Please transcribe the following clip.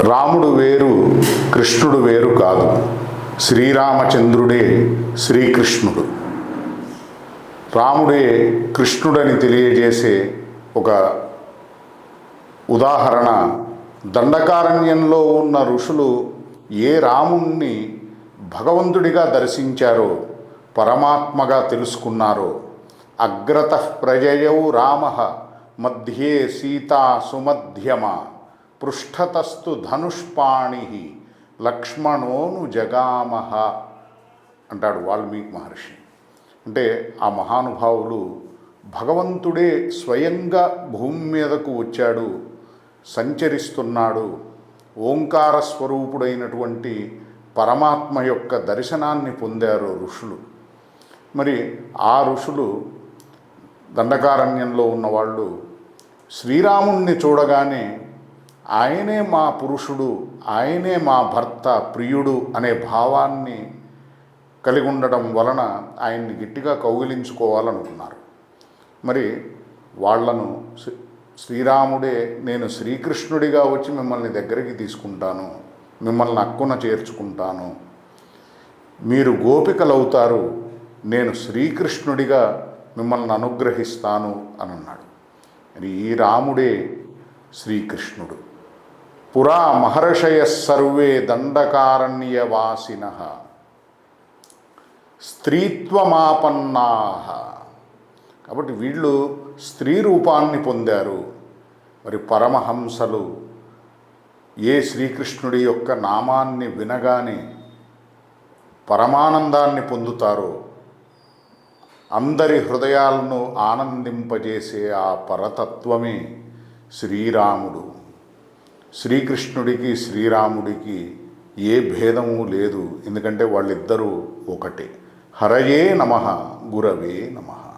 రాముడు వేరు కృష్ణుడు వేరు కాదు. శ్రీరామచంద్రుడే శ్రీకృష్ణుడు. రాముడే కృష్ణుడని తెలియజేసే ఒక ఉదాహరణ. దండకారణ్యంలో ఉన్న ఋషులు ఏ రాముణ్ణి భగవంతుడిగా దర్శించారో పరమాత్మగా తెలుసుకున్నారో అగ్రత ప్రజయౌ రామ మధ్యే సీతా సుమధ్యమ. పృష్ఠతస్తు ధనుష్పాణి లక్ష్మణోను జగామహ అంటాడు వాల్మీకి మహర్షి. అంటే ఆ మహానుభావులు భగవంతుడే స్వయంగా భూమి మీదకు వచ్చాడు సంచరిస్తున్నాడు ఓంకార స్వరూపుడైనటువంటి పరమాత్మ యొక్క దర్శనాన్ని పొందారు ఋషులు. మరి ఆ ఋషులు దండకారణ్యంలో ఉన్నవాళ్ళు శ్రీరాముణ్ణి చూడగానే ఆయనే మా పురుషుడు ఆయనే మా భర్త ప్రియుడు అనే భావాన్ని కలిగి ఉండడం వలన ఆయన్ని గట్టిగా కౌగిలించుకోవాలనుకున్నారు. మరి వాళ్ళను శ్రీరాముడే నేను శ్రీకృష్ణుడిగా వచ్చి మిమ్మల్ని దగ్గరికి తీసుకుంటాను మిమ్మల్ని అక్కున చేర్చుకుంటాను. మీరు గోపికలవుతారు నేను శ్రీకృష్ణుడిగా మిమ్మల్ని అనుగ్రహిస్తాను అని అన్నాడు. ఈ రాముడే శ్రీకృష్ణుడు. పురా మహర్షయ సర్వే దండకారణ్యవాసిన. స్త్రీత్వమాపన్నా. కాబట్టి వీళ్ళు స్త్రీ రూపాన్ని పొందారు. మరి పరమహంసలు ఏ శ్రీకృష్ణుడి యొక్క నామాన్ని వినగానే పరమానందాన్ని పొందుతారో అందరి హృదయాలను ఆనందింపజేసే ఆ పరతత్వమే శ్రీరాముడు. శ్రీకృష్ణుడికి శ్రీరాముడికి ఏ భేదము లేదు. ఎందుకంటే వాళ్ళిద్దరూ ఒకటే. హరయే నమ గురవే నమః.